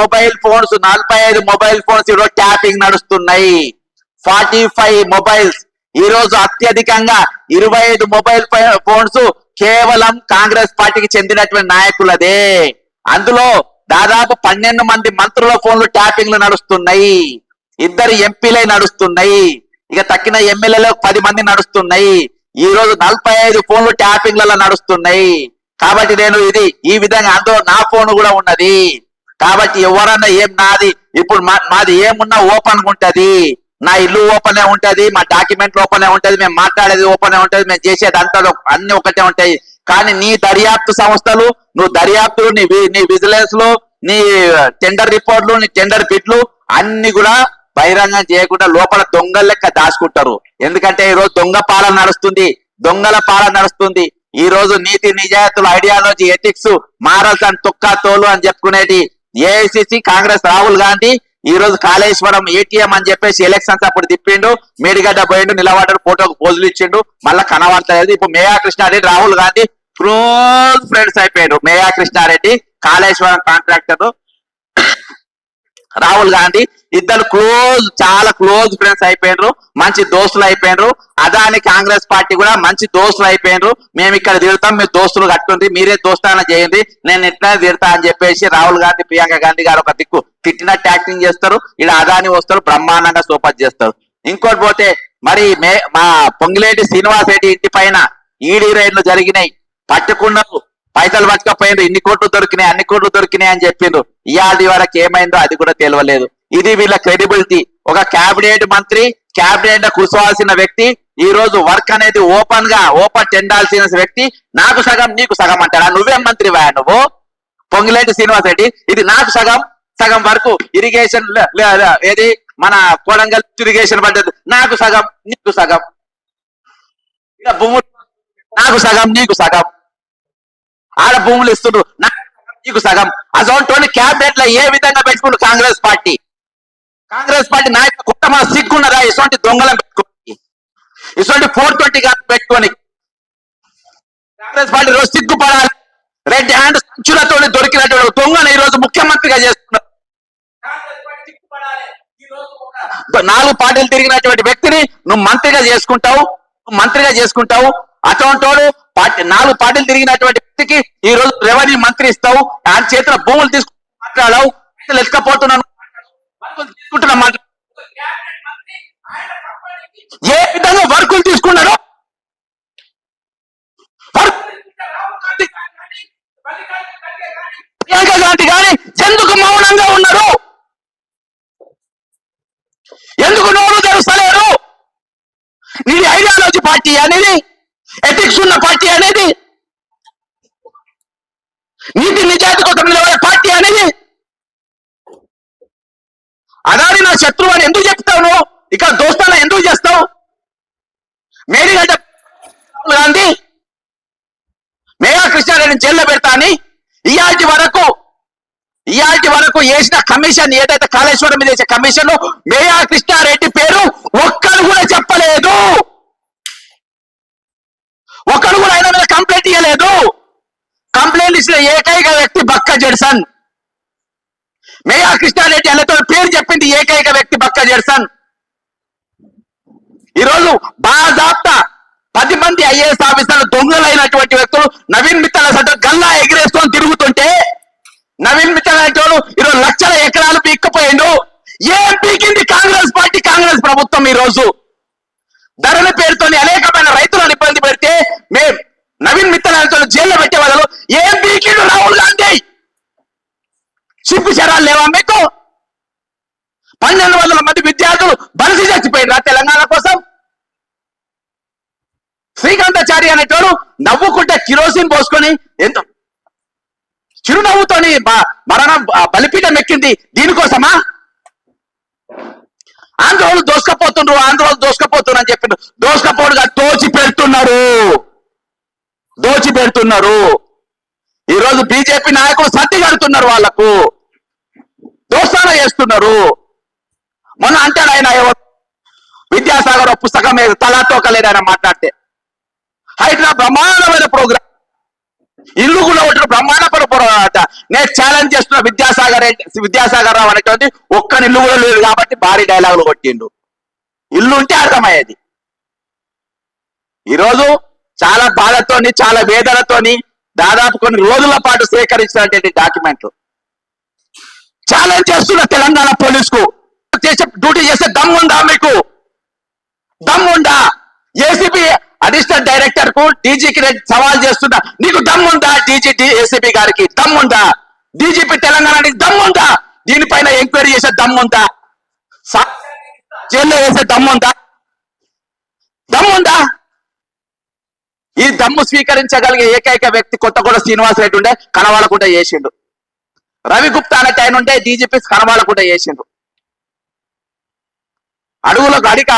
Mobile phones నలభై ఐదు mobile phones ఈరోజు ట్యాపింగ్ నడుస్తున్నాయి. Forty five mobiles. ఈ రోజు అత్యధికంగా ఇరవై ఐదు మొబైల్ ఫోన్స్ కేవలం కాంగ్రెస్ పార్టీకి చెందినటువంటి నాయకులదే. అందులో దాదాపు పన్నెండు మంది మంత్రుల ఫోన్లు ట్యాపింగ్లు నడుస్తున్నాయి. ఇద్దరు ఎంపీలే నడుస్తున్నాయి. ఇక తక్కిన ఎమ్మెల్యేలు పది మంది నడుస్తున్నాయి. ఈ రోజు నలభై ఐదు ఫోన్లు ట్యాపింగ్లలో నడుస్తున్నాయి. కాబట్టి నేను ఇది ఈ విధంగా అందులో నా ఫోన్ కూడా ఉన్నది. కాబట్టి ఎవరన్నా ఏం నాది ఇప్పుడు మా- మాది ఏమున్నా ఓపెన్ ఉంటది. నా ఇల్లు ఓపెన్ ఉంటది మా డాక్యుమెంట్ ఓపెన్ ఉంటది మేము మాట్లాడేది ఓపెన్ ఉంటది మేము చేసేది అంతా అన్ని ఒకటే ఉంటాయి. కానీ నీ దర్యాప్తు సంస్థలు నువ్వు దర్యాప్తులు నీ వి- నీ విజిలెన్స్లో నీ టెండర్ రిపోర్ట్లు నీ టెండర్ బిడ్లు అన్ని కూడా బహిరంగం చేయకుండా లోపల దొంగల లెక్క దాచుకుంటారు. ఎందుకంటే ఈ రోజు దొంగ పాలన నడుస్తుంది దొంగల పాలన నడుస్తుంది. ఈ రోజు నీతి నిజాయితీలు ఐడియాలజీ ఎథిక్స్ మారల్స్ అండ్ తొక్కా తోలు అని చెప్పుకునేది ఏఐసిసి కాంగ్రెస్ రాహుల్ గాంధీ ఈ రోజు కాళేశ్వరం ఏటీఎం అని చెప్పేసి ఎలక్షన్స్ అప్పుడు తిప్పిండు మేడిగడ్డ పోయిండు నిలబడ్డాడు ఫోటోకు పోజులు ఇచ్చిండు మళ్ళా కనబడతలేదు ఇప్పుడు మేయా కృష్ణారెడ్డి రాహుల్ గాంధీ క్లోజ్ ఫ్రెండ్స్ అయిపోయాడు మేయా కృష్ణారెడ్డి కాళేశ్వరం కాంట్రాక్టర్ రాహుల్ గాంధీ ఇద్దరు క్లోజ్ చాలా క్లోజ్ ఫ్రెండ్స్ అయిపోయినరు మంచి దోస్తులు అయిపోయినరు. అదాని కాంగ్రెస్ పార్టీ కూడా మంచి దోస్తులు అయిపోయినరు. మేము ఇక్కడ తిడతాం మీరు దోస్తులు కట్టుంది మీరే దోస్తాన చేయండి నేను ఎట్లా తిడతా అని చెప్పేసి రాహుల్ గాంధీ ప్రియాంక గాంధీ గారు ఒక దిక్కు. తిట్టినట్టు యాక్టింగ్ చేస్తారు ఇలా అదాని వస్తారు బ్రహ్మాండంగా సూపర్ చేస్తారు. ఇంకోటి పోతే మరి మే మా పొంగిలేటి శ్రీనివాస్ రెడ్డి ఇంటి పైన ఈడీ రైడ్లు జరిగినాయి. పట్టుకున్నారు. పైసలు పట్టుకపోయిండ్రు ఇన్ని కోట్లు దొరికినాయి అన్ని కోట్లు దొరికినాయి అని చెప్పిండ్రు. ఇవాళ వరకు ఏమైందో అది కూడా తెలియలేదు ఇది వీళ్ళ క్రెడిబిలిటీ ఒక కేబినెట్ మంత్రి కేబినెట్ కూర్చోవాల్సిన వ్యక్తి ఈ రోజు వర్క్ అనేది ఓపెన్గా ఓపెన్ చెందాల్సిన వ్యక్తి నాకు సగం నీకు సగం అంటారా నువ్వేం మంత్రి వా నువ్వు? పొంగిలేటి శ్రీనివాస్ రెడ్డి? ఇది నాకు సగం సగం వరకు ఇరిగేషన్ ఏది? మన కొడంగల్ ఇరిగేషన్ పడ్డది నాకు సగం నీకు సగం. ఇక భూములు నాకు సగం నీకు సగం. ఆడ భూములు ఇస్తుండ్రు. నాకు సగం, నీకు సగం అసలు క్యాబినెట్లో ఏ విధంగా పెట్టుకుంటు కాంగ్రెస్ పార్టీ? కాంగ్రెస్ పార్టీ నాయకులు కుటుంబ సిగ్గున్నదా? ఇటువంటి దొంగలను పెట్టుకొని. ఇటువంటి ఫోర్ ట్వంటీ గారు పెట్టుకొని. కాంగ్రెస్ పార్టీ రోజు సిగ్గుపడాలి. రెడ్ హ్యాండ్ సంచులతో దొరికినటువంటి దొంగను ఈ రోజు ముఖ్యమంత్రిగా చేస్తున్నారు నాలుగు పార్టీలు తిరిగినటువంటి వ్యక్తిని నువ్వు మంత్రిగా చేసుకుంటావు. నువ్వు మంత్రిగా చేసుకుంటావు. అటువంటి పార్టీ నాలుగు పార్టీలు తిరిగినటువంటి వ్యక్తికి ఈ రోజు రెవెన్యూ మంత్రి ఇస్తావు. ఆయన చేతిలో భూములు తీసుకుని మాట్లాడావు. ఎత్తుకపోతున్నాను తీసుకుంటున్నా ఏ విధంగా వర్కులు తీసుకున్నాడు? ప్రియాంక గాంధీ గాని ఎందుకు మౌనంగా ఉన్నారు? ఎందుకు నోరు తెరుస్తలేరు? నీది ఐడియాలజీ పార్టీ అనేది ఎథిక్స్ ఉన్న పార్టీ అనేది నీతి నిజాతి కోసం నిలబడే పార్టీ అనేది. అదాని నా శత్రువు అని ఎందుకు చెప్తావు నువ్వు? ఇక్కడ దోస్తాన ఎందుకు చేస్తావు? మేరీగడ్డ రాహుల్ గాంధీ మేఘా కృష్ణారెడ్డిని జైల్లో పెడతా అని ఇయాటి వరకు ఇయాటి వరకు వేసిన కమిషన్ ఏదైతే కాళేశ్వరం మీద వేసే కమిషన్ మేఘా కృష్ణారెడ్డి పేరు ఒక్కరు కూడా చెప్పలేదు ఒక్కడు కూడా ఆయన చేయలేదు. కంప్లైంట్ ఇచ్చిన ఏకైక వ్యక్తి బక్క జెడ్సన్. మేయా కృష్ణారెడ్డి అన్నతో పేరు చెప్పింది ఏకైక వ్యక్తి బక్క జెడ్సన్. ఈరోజు బాజాప్తా పది మంది ఐఏఎస్ ఆఫీసర్లు దొంగలైనటువంటి వ్యక్తులు నవీన్ మిత్తల సట గల్లా ఎగిరేసుకొని తిరుగుతుంటే నవీన్ మిత్తల అనేటోడు ఈరోజు లక్షల ఎకరాలు పీక్కపోయిండు ఏం పీకింది కాంగ్రెస్ పార్టీ కాంగ్రెస్ ప్రభుత్వం ఈ రోజు ధరల పేరుతోని అనేకమైన రైతులను ఇబ్బంది పెడితే మేం నవీన్ మిత్తల్ అనేటోడు జైల్లో పెట్టే వాళ్ళు ఏం పీకిండు రాహుల్ గాంధీ? సిగ్గు చరాలు లేవా మీకు? పన్నెండు వందల మంది విద్యార్థులు బలిసి చచ్చిపోయినరా తెలంగాణ కోసం? శ్రీకాంతాచారి అనేటోడు నవ్వుకుంటే కిరోసిన్ పోసుకొని ఎంతో చిరునవ్వుతోని బ- మరణం బలిపీఠం ఎక్కింది దీనికోసమా? ఆంధ్రోలు దోసుకపోతుండ్రు ఆంధ్రోలు దోసుకపోతున్నారు అని చెప్పిండ్రు. దోసుకపోడుగా తోచి పెడుతున్నారు దోచిపెడుతున్నారు. ఈరోజు ఈ రోజు బీజేపీ నాయకులు సత్తి కడుతున్నారు వాళ్ళకు. దోస్తాన చేస్తున్నారు. మొన్న అంటాడు ఆయన విద్యాసాగర్ ఒక పుస్తకం మీద తలాతో ఆయన మాట్లాడితే. హైదరాబాద్ బ్రహ్మాండమైన ప్రోగ్రామ్ ఇల్లు కూడా ఒకటి బ్రహ్మాండపడ పోరాట నేను ఛాలెంజ్ చేస్తున్న విద్యాసాగర్ విద్యాసాగర్ రావు అనేటువంటి ఒక్క ఇల్లు కూడా లేదు కాబట్టి భారీ డైలాగులు కొట్టిండు. ఇల్లు ఉంటే అర్థమయ్యేది. ఈరోజు చాలా బాధతోని చాలా వేదనతోని దాదాపు కొన్ని రోజుల పాటు సేకరించినటువంటి డాక్యుమెంట్లు. ఛాలెంజ్ చేస్తున్న తెలంగాణ పోలీస్కు చేసే డ్యూటీ చేసే దమ్ముందా మీకు? దమ్ముందా? ఏసీబీ అడిషనల్ డైరెక్టర్కు డీజీకి సవాల్ చేస్తున్నా నీకు దమ్ముందా డీజీ ఏసీబీ గారికి? దమ్ముందా? డీజీపీ తెలంగాణకి దమ్ముందా? దీనిపైన ఎంక్వైరీ చేసే దమ్ముందా? సా- జైల్లో వేసే దమ్ముందా? దమ్ముందా? ఉందా దమ్ము స్వీకరించగలిగే ఏకైక వ్యక్తి కొత్తగూడ శ్రీనివాస్ రెడ్డి ఉండే కనవాలకుండా చేసిండు. రవి గుప్తా అనే ఆయన ఉంటే డీజీపీ కనవాలకుండా చేసిండు. అడుగులకు అడిక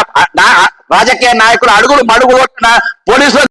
రాజకీయ నాయకులు అడుగులు మడుగులు పోలీసులు